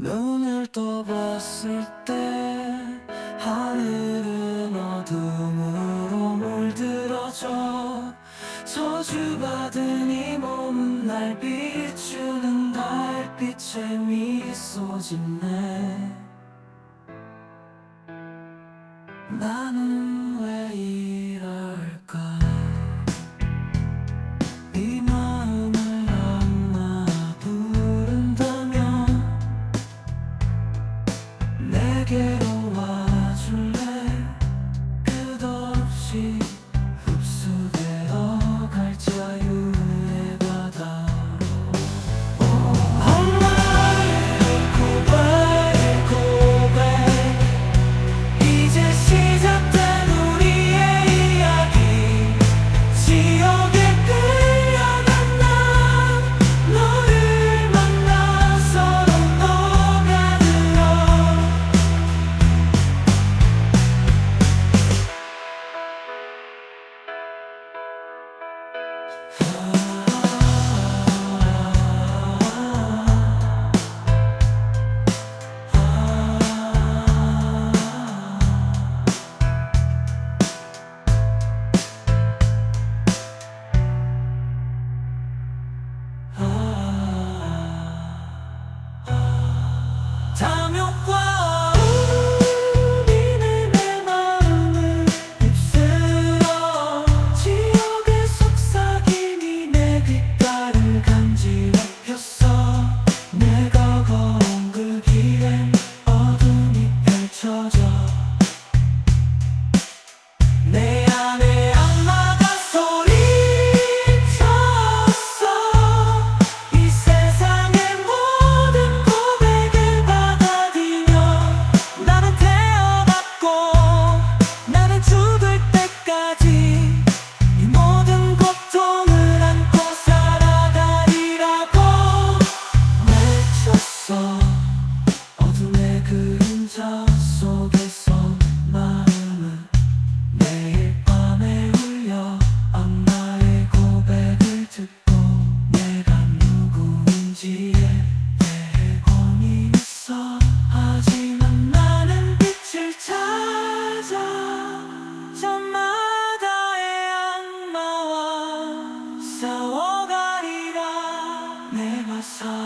눈을 떠봤을 때 하늘은 어둠으로 물들어져 저주받은 이 몸은 날 비추는 달빛에 미소 짓네. 나는 왜 이... get on. I saw.